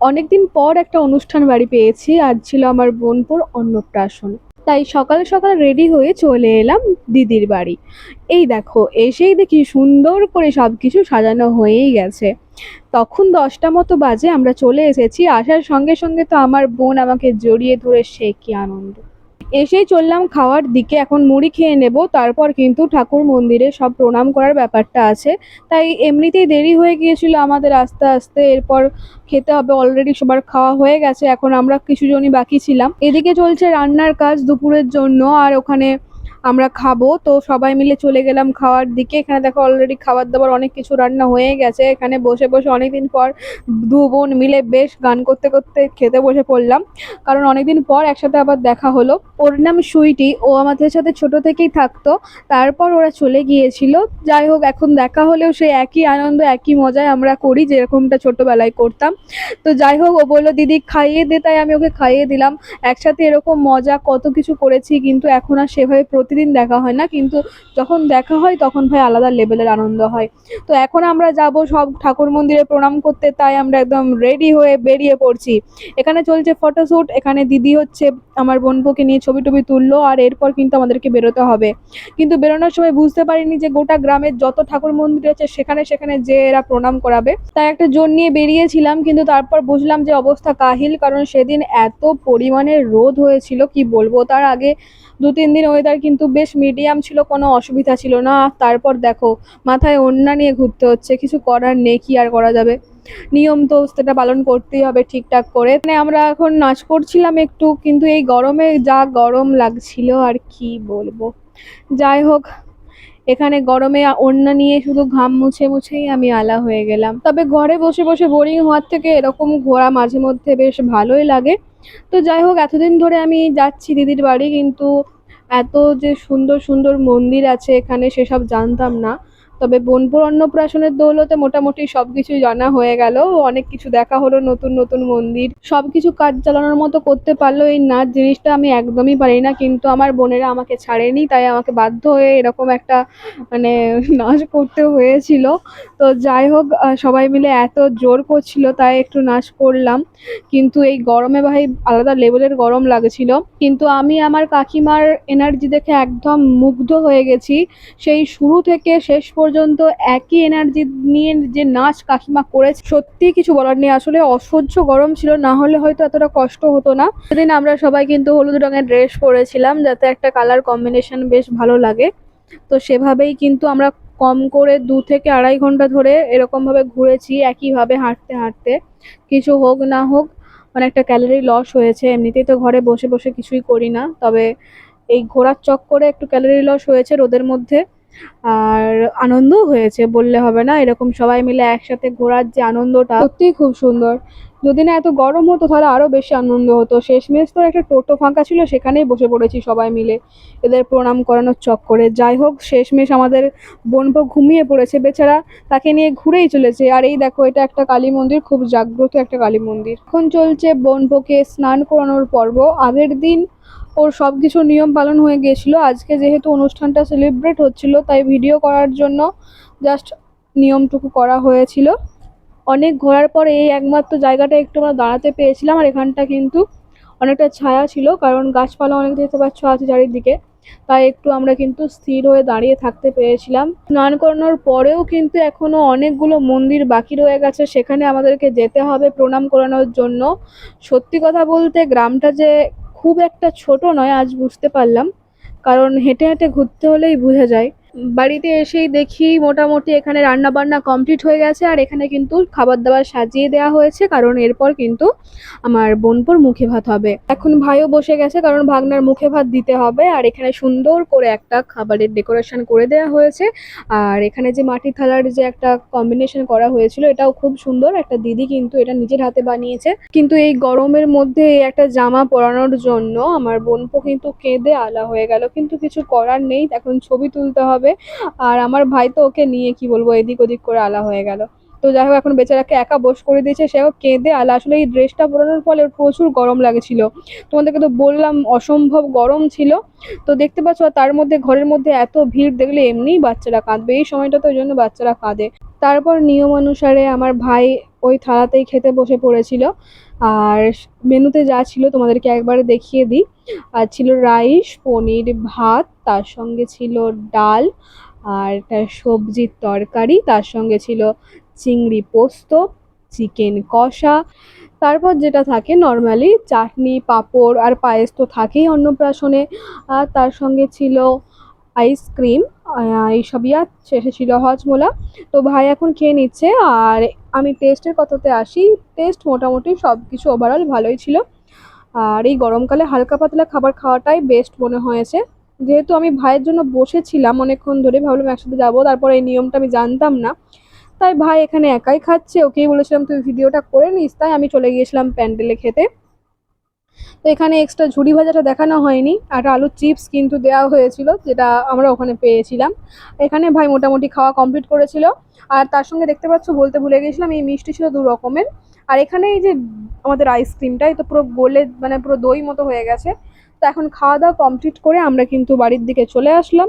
অনেকদিন পর একটা অনুষ্ঠান বাড়ি পেয়েছি, আজ ছিল আমার বোনপুর অন্নপ্রাশন। তাই সকাল সকাল রেডি হয়ে চলে এলাম দিদির বাড়ি। এই দেখো, এসেই দেখি সুন্দর করে সব কিছু সাজানো হয়েই গেছে। তখন দশটা মতো বাজে আমরা চলে এসেছি, আসার সঙ্গে সঙ্গে তো আমার বোন আমাকে জড়িয়ে ধরে সে কি আনন্দ। এসেই চললাম খাওয়ার দিকে, এখন মুড়ি খেয়ে নেব। তারপর কিন্তু ঠাকুর মন্দিরে সব প্রণাম করার ব্যাপারটা আছে। তাই এমনিতেই দেরি হয়ে গিয়েছিল আমাদের আস্তে আস্তে। এরপর খেতে হবে অলরেডি সবার খাওয়া হয়ে গেছে। এখন আমরা কিছুজনই বাকি ছিলাম। এদিকে চলছে রান্নার কাজ দুপুরের জন্য। আর ওখানে আমরা খাব। তো সবাই মিলে চলে গেলাম খাওয়ার দিকে। এখানে দেখো অলরেডি খাবার দাবার অনেক কিছু রান্না হয়ে গেছে। এখানে বসে বসে অনেকদিন পর দু বোন মিলে বেশ গান করতে করতে খেতে বসে পড়লাম। কারণ অনেকদিন পর একসাথে আবার দেখা হলো। ওর নাম সুইটি। ও আমাদের সাথে ছোট থেকেই থাকতো। তারপর ওরা চলে গিয়েছিল। যাই হোক, এখন দেখা হলেও সেই একই আনন্দ, একই মজায় আমরা করি, যেরকমটা ছোটোবেলায় করতাম। তো যাই হোক, ও বলল, দিদি, খাইয়ে দে। তাই আমি ওকে খাইয়ে দিলাম। একসাথে এরকম মজা, কত কিছু করেছি, কিন্তু এখন আর সেভাবে প্রতিদিন দেখা হয় না, কিন্তু যখন দেখা হয় তখন ভাই আলাদা লেভেলের আনন্দ হয়। তো এখন আমরা যাব সব ঠাকুর মন্দিরে প্রণাম করতে, তাই আমরা একদম রেডি হয়ে বেরিয়ে পড়ছি। এখানে চলছে ফটোশ্যুট এখানে দিদি হচ্ছে আমার বোনপোকে নিয়ে ছবি টবি তুললো, আর এরপর কিন্তু আমাদেরকে বেরোতে হবে। কিন্তু বেরোনোর সময় বুঝতে পারিনি যে গোটা গ্রামের যত ঠাকুর মন্দির আছে, সেখানে সেখানে যে এরা প্রণাম করাবে। তাই একটা জোর নিয়ে বেরিয়েছিলাম, কিন্তু তারপর বুঝলাম যে অবস্থা কাহিল, কারণ সেদিন এত পরিমাণে রোদ হয়েছিল, কি বলব? তার আগে দু তিন দিন ওয়েদার কিন্তু বেশ মিডিয়াম ছিল, কোনো অসুবিধা ছিল না। তারপর দেখো, মাথায় ওড়না নিয়ে ঘুরতে হচ্ছে, কিছু করার নেই, কি আর করা যাবে? নিয়ম তো সেটা পালন করতেই হবে ঠিকঠাক করে। মানে আমরা এখন নাচ করছিলাম একটু, কিন্তু এই গরমে যা গরম লাগছিল আর কি বলব। যাই হোক, এখানে গরমে ওড়না নিয়ে শুধু ঘাম মুছে মুছেই আমি আলা হয়ে গেলাম। তবে ঘরে বসে বসে বোরিং হওয়ার থেকে এরকম ঘোরা মাঝে মধ্যে বেশ ভালোই লাগে। তো যাই হোক, এতদিন ধরে আমি যাচ্ছি দিদির বাড়ি, কিন্তু এত যে সুন্দর সুন্দর মন্দির আছে এখানে সেসব জানতাম না। তবে বোনপুর অন্নপ্রাশনের দৌলতে মোটামুটি সব কিছুই জানা হয়ে গেল। অনেক কিছু দেখা হলো, নতুন নতুন মন্দির। সব কিছু কাজ চালানোর মতো করতে পারল এই নাচ জিনিসটা আমি একদমই পারি না। কিন্তু আমার বোনেরা আমাকে ছাড়েনি, তাই আমাকে বাধ্য হয়ে এরকম একটা মানে নাচ করতে হয়েছিল। তো যাই হোক সবাই মিলে এত জোর করছিল, তাই একটু নাচ করলাম। কিন্তু এই গরমে ভাই আলাদা লেভেলের গরম লাগছিল। কিন্তু আমি আমার কাকিমার এনার্জি দেখে একদম মুগ্ধ হয়ে গেছি। সেই শুরু থেকে শেষ পর্যন্ত একই এনার্জি নিয়ে যে নাচ কাকিমা করেছে সত্যি কিছু বলার নেই। আসলে অসহ্য গরম ছিল, না হলে হয়তো এতটা কষ্ট হতো না। সেদিন আমরা সবাই কিন্তু হলুদ রঙের ড্রেস পরেছিলাম, যাতে একটা কালার কম্বিনেশন বেশ ভালো লাগে। তো সেভাবেই কিন্তু আমরা কম করে দু থেকে আড়াই ঘণ্টা ধরে এরকমভাবে ঘুরেছি, একইভাবে হাঁটতে হাঁটতে। কিছু হোক না হোক মানে একটা ক্যালোরি লস হয়েছে। এমনিতেই তো ঘরে বসে বসে কিছুই করি না, তবে এই ঘোরার চক্করে একটু ক্যালোরি লস হয়েছে রোদের মধ্যে। আর আনন্দও হয়েছে, বললে হবে না। এরকম সবাই মিলে একসাথে ঘোরার যে আনন্দটা, সত্যিই খুব সুন্দর। যদি না এত গরম হতো, তাহলে আরও বেশি আনন্দ হতো। শেষমেশ তো একটা টোটো ফাঁকা ছিল, সেখানেই বসে পড়েছি সবাই মিলে। এদের প্রণাম করানোর চক্করে। যাই হোক, শেষমেশ আমাদের বোনপো ঘুমিয়ে পড়েছে। বেচারা তাকে নিয়ে ঘুরেই চলেছে। আর এই দেখো, এটা একটা কালী মন্দির, খুব জাগ্রত একটা কালী মন্দির। এখন চলছে বোনপোকে স্নান করানোর পর্ব। আগের দিন ওর সব কিছু নিয়ম পালন হয়ে গিয়েছিল। আজকে যেহেতু অনুষ্ঠানটা সেলিব্রেট হচ্ছিল, তাই ভিডিও করার জন্য জাস্ট নিয়মটুকু করা হয়েছিল। অনেক ঘোরার পর এই একমাত্র জায়গাটা একটু আমরা দাঁড়াতে পেয়েছিলাম, আর এখানটা কিন্তু অনেকটা ছায়া ছিল, কারণ গাছপালা অনেক দেখতে পাচ্ছ আছে চারিদিকে। তাই একটু আমরা কিন্তু স্থির হয়ে দাঁড়িয়ে থাকতে পেরেছিলাম। স্নান করানোর পরেও কিন্তু এখনও অনেকগুলো মন্দির বাকি রয়ে গেছে, সেখানে আমাদেরকে যেতে হবে প্রণাম করানোর জন্য। সত্যি কথা বলতে গ্রামটা যে খুব একটা ছোট নয় আজ বুঝতে পারলাম। কারণ হেঁটে হেঁটে ঘুরতে হলেই বোঝা যায়। বাড়িতে এসেই দেখি মোটামুটি এখানে রান্না বান্না কমপ্লিট হয়ে গেছে আর এখানে কিন্তু খাবার দাবার সাজিয়ে দেওয়া হয়েছে কারণ এরপর কিন্তু আমার বোনপোর মুখে ভাত হবে। এখন ভাইও বসে গেছে কারণ ভাগনার মুখে ভাত দিতে হবে আর এখানে সুন্দর করে একটা খাবারের ডেকোরেশন করে দেওয়া হয়েছে। আর এখানে যে মাটির থালার যে একটা কম্বিনেশন করা হয়েছিল এটাও খুব সুন্দর। একটা দিদি কিন্তু এটা নিজের হাতে বানিয়েছে। কিন্তু এই গরমের মধ্যে একটা জামা পরানোর জন্য আমার বোনপো কিন্তু কেঁদে আলা হয়ে গেল। কিন্তু কিছু করার নেই, এখন ছবি তুলতে হবে। আর আমার ভাই তো ওকে নিয়ে, কি বলব, এদিক ওদিক করে আলা হয়ে গেল। তো যাই হোক, এখন বেচারাকে একা বস করে দিয়েছে সেও কেঁদে আলা। আসলে এই ড্রেসটা পরানোর ফলে প্রচুর গরম লাগছিল। তোমাদেরকে তো বললাম, অসম্ভব গরম ছিল। তো দেখতে পাচ্ছ তার মধ্যে, ঘরের মধ্যে এত ভিড়, দেখলে এমনিই বাচ্চারা কাঁদবে। এই সময়টা তো ওই জন্য বাচ্চারা কাঁদে। তারপর নিয়ম অনুসারে আমার ভাই ওই থালাতেই খেতে বসে পড়েছিল। আর মেনুতে যা ছিল তোমাদেরকে একবারে দেখিয়ে দিই। আর ছিল রাইস, পনির ভাত, তার সঙ্গে ছিল ডাল, আর সবজির তরকারি, তার সঙ্গে ছিল চিংড়ি পোস্ত, চিকেন কষা। তারপর যেটা থাকে নর্মালি, চাটনি, পাঁপড় আর পায়েস তো থাকেই অন্নপ্রাশনে। আর তার সঙ্গে ছিল আইসক্রিম এইসবই আর শেষে ছিল হজমোলা তো ভাই এখন খেয়ে নিচ্ছে আর আমি টেস্টের কথাতে আসি টেস্ট মোটামুটি সব কিছু ওভারঅল ভালোই ছিল। আর এই গরমকালে হালকা পাতলা খাবার খাওয়াটাই বেস্ট মনে হয়েছে। যেহেতু আমি ভাইয়ের জন্য বসেছিলাম অনেকক্ষণ ধরে, ভাবলাম একসাথে যাব, তারপর এই নিয়মটা আমি জানতাম না। তাই ভাই এখানে একাই খাচ্ছে, ওকেই বলেছিলাম, তুই ভিডিওটা করে নিস। তাই আমি চলে গিয়েছিলাম প্যান্ডেলে খেতে। তো এখানে এক্সট্রা ঝুড়ি ভাজাটা দেখানো হয়নি, আর আলুর চিপস কিন্তু দেওয়া হয়েছিল, যেটা আমরা ওখানে পেয়েছিলাম। এখানে ভাই মোটামুটি খাওয়া কমপ্লিট করেছিল, আর তার সঙ্গে দেখতে পাচ্ছ, বলতে ভুলে গেছিলাম, এই মিষ্টি ছিল দু রকমের। আর এখানে এই যে আমাদের আইসক্রিমটা এই তো পুরো গোলে মানে পুরো দই মতো হয়ে গেছে। তো এখন খাওয়া দাওয়া কমপ্লিট করে আমরা কিন্তু বাড়ির দিকে চলে আসলাম।